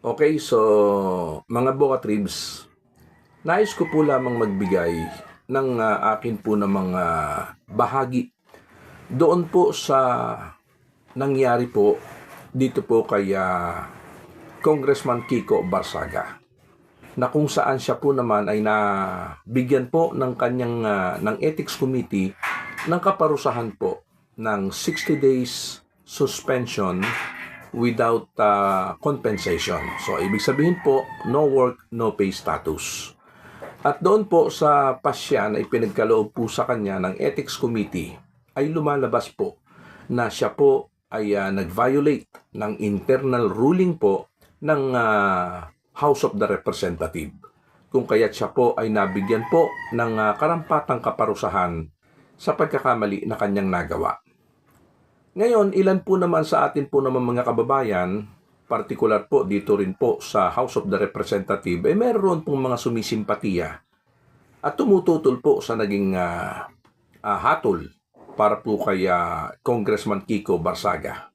Okay, so mga Boka Tribs, nais ko po lamang magbigay ng ah, akin po na mga bahagi doon po sa nangyari po dito po kay ah, Congressman Kiko Barsaga na kung saan siya po naman ay nabigyan po ng kanyang ah, ng ethics committee ng kaparusahan po ng 60 days suspension without uh, compensation. So, ibig sabihin po, no work, no pay status. At doon po sa pasya na ipinagkaloob po sa kanya ng Ethics Committee, ay lumalabas po na siya po ay uh, nag-violate ng internal ruling po ng uh, House of the Representative. Kung kaya't siya po ay nabigyan po ng uh, karampatang kaparusahan sa pagkakamali na kanyang nagawa. Ngayon, ilan po naman sa atin po naman mga kababayan, partikular po dito rin po sa House of the Representative, eh meron pong mga sumisimpatiya at tumututol po sa naging ah, ah, hatol para po kay ah, Congressman Kiko Barsaga.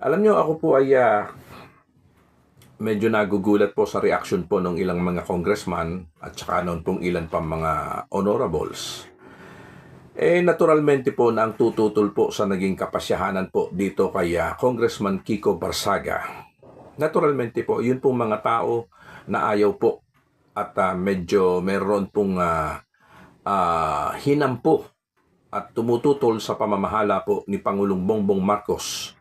Alam nyo, ako po ay ah, medyo nagugulat po sa reaction po ng ilang mga congressman at saka noon pong ilan pang mga honorables. Eh, naturalmente po na ang tututol po sa naging kapasyahanan po dito kay ah, Congressman Kiko Barsaga. Naturalmente po, yun pong mga tao na ayaw po at ah, medyo meron pong ah, ah, hinampo at tumututol sa pamamahala po ni Pangulong Bongbong Marcos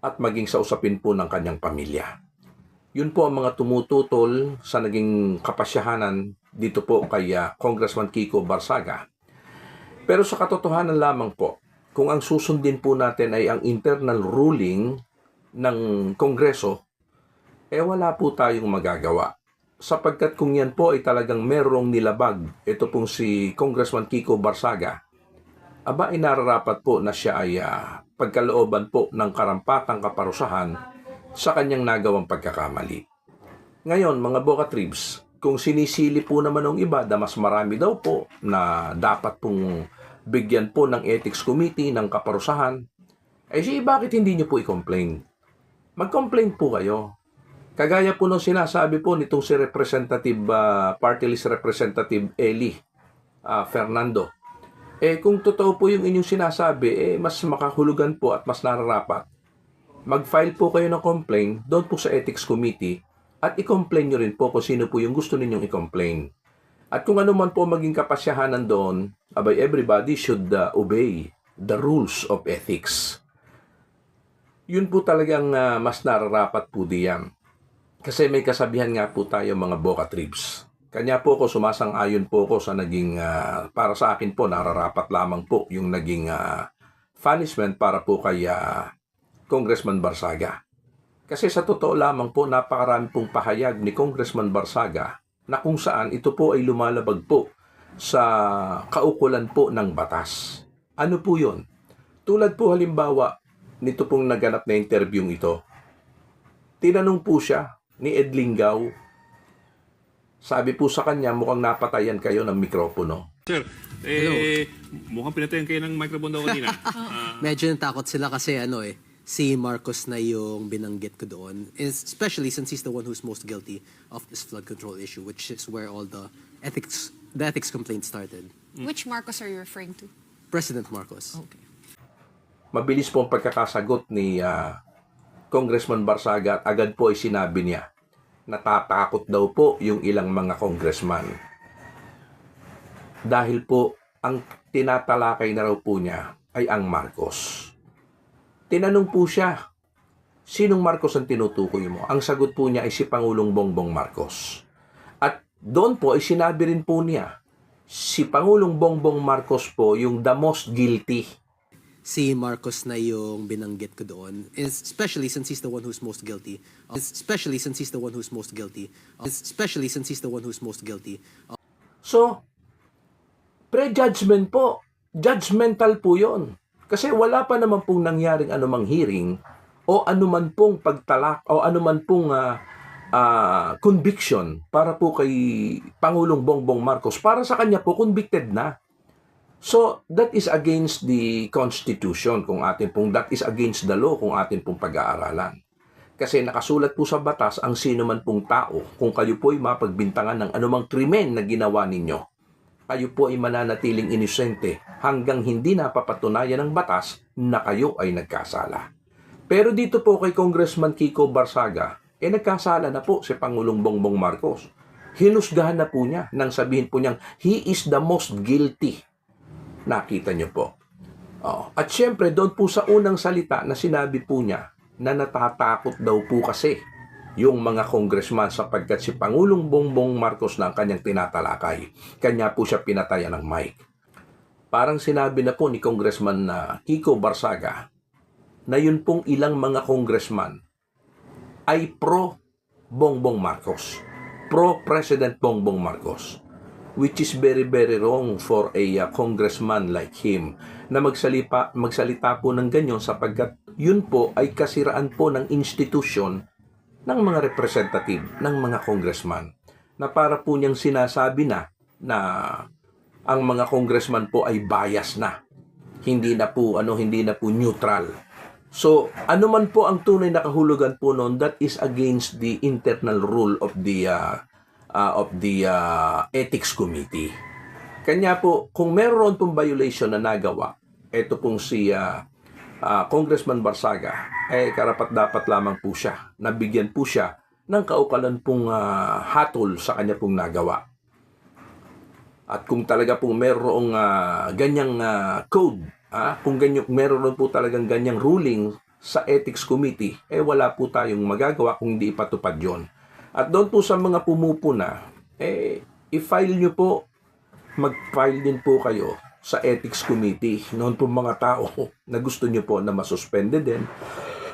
at maging sa usapin po ng kanyang pamilya. Yun po ang mga tumututol sa naging kapasyahanan dito po kay ah, Congressman Kiko Barsaga. Pero sa katotohanan lamang po, kung ang susundin po natin ay ang internal ruling ng Kongreso, eh wala po tayong magagawa. Sapagkat kung yan po ay talagang merong nilabag, ito pong si Congressman Kiko Barsaga, aba inararapat po na siya ay ah, pagkalooban po ng karampatang kaparusahan sa kanyang nagawang pagkakamali. Ngayon, mga Boka Tribs, kung sinisili po naman ng iba na mas marami daw po na dapat pong bigyan po ng Ethics Committee ng kaparusahan, eh si bakit hindi nyo po i-complain? Mag-complain po kayo. Kagaya po nung sinasabi po nitong si Representative, ah, Party List Representative Eli ah, Fernando. Eh kung totoo po yung inyong sinasabi, eh mas makahulugan po at mas nararapat. Mag-file po kayo ng complaint doon po sa Ethics Committee at i-complain nyo rin po kung sino po yung gusto ninyong i-complain. At kung ano man po maging kapasyahanan doon, abay everybody should uh, obey the rules of ethics. Yun po talagang uh, mas nararapat po diyan. Kasi may kasabihan nga po tayo mga Boca Tribs. Kanya po ako sumasang-ayon po ako sa naging, uh, para sa akin po, nararapat lamang po yung naging uh, punishment para po kay uh, Congressman Barsaga. Kasi sa totoo lamang po, napakarami pong pahayag ni Congressman Barsaga na kung saan ito po ay lumalabag po sa kaukulan po ng batas. Ano po yon? Tulad po halimbawa, nito pong naganap na interview ito, tinanong po siya ni Ed Lingaw, sabi po sa kanya, mukhang napatayan kayo ng mikropono. Sir, eh, mukhang pinatayan kayo ng microphone daw kanina. Ah, Medyo natakot sila kasi ano eh, si Marcos na yung binanggit ko doon. Especially since he's the one who's most guilty of this flood control issue, which is where all the ethics the ethics complaint started. Which Marcos are you referring to? President Marcos. Okay. Mabilis po ang pagkakasagot ni ah, Congressman Barsaga at agad po ay sinabi niya, natatakot daw po yung ilang mga congressman. Dahil po, ang tinatalakay na raw po niya ay ang Marcos. Tinanong po siya, sinong Marcos ang tinutukoy mo? Ang sagot po niya ay si Pangulong Bongbong Marcos. At doon po ay sinabi rin po niya, si Pangulong Bongbong Marcos po yung the most guilty Si Marcos na yung binanggit ko doon. Especially since he's the one who's most guilty. Especially since he's the one who's most guilty. Especially since he's the one who's most guilty So, pre-judgment po. Judgmental po yon. Kasi wala pa naman pong nangyaring anumang hearing o anuman pong pagtalak o anuman pong ah, ah, conviction para po kay Pangulong Bongbong Marcos. Para sa kanya po, convicted na. So, that is against the Constitution kung atin pong, that is against the law kung atin pong pag-aaralan. Kasi nakasulat po sa batas ang sino man pong tao kung kayo po ay mapagbintangan ng anumang krimen na ginawa ninyo. Kayo po ay mananatiling inosente hanggang hindi napapatunayan ng batas na kayo ay nagkasala. Pero dito po kay Congressman Kiko Barsaga, eh nagkasala na po si Pangulong Bongbong Marcos. Hinusgahan na po niya nang sabihin po niyang he is the most guilty. Nakita niyo po. Oo. At syempre, doon po sa unang salita na sinabi po niya na natatakot daw po kasi yung mga congressman sapagkat si Pangulong Bongbong Marcos na ang kanyang tinatalakay. Kanya po siya pinatayan ng mic. Parang sinabi na po ni Congressman na Kiko Barsaga na yun pong ilang mga congressman ay pro Bongbong Marcos. Pro President Bongbong Marcos which is very very wrong for a uh, congressman like him na magsalipa, magsalita po ng ganyan sapagkat yun po ay kasiraan po ng institusyon ng mga representative, ng mga congressman na para po niyang sinasabi na na ang mga congressman po ay bias na. Hindi na po ano, hindi na po neutral. So, ano man po ang tunay na kahulugan po noon, that is against the internal rule of the uh, uh, of the uh, ethics committee. Kanya po, kung meron pong violation na nagawa, ito pong si uh, uh, Congressman Barsaga, eh karapat dapat lamang po siya. Nabigyan po siya ng kaukalan pong uh, hatol sa kanya pong nagawa. At kung talaga pong merong uh, ganyang uh, code, ah, kung ganyan, meron po talagang ganyang ruling sa ethics committee, eh wala po tayong magagawa kung hindi ipatupad yon. At doon po sa mga pumupuna, eh, i-file nyo po, mag-file din po kayo sa ethics committee. Noon po mga tao na gusto nyo po na masuspende din,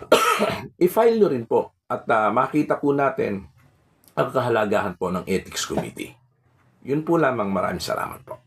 i-file nyo rin po at ah, makita po natin ang kahalagahan po ng ethics committee. Yun po lamang maraming salamat po.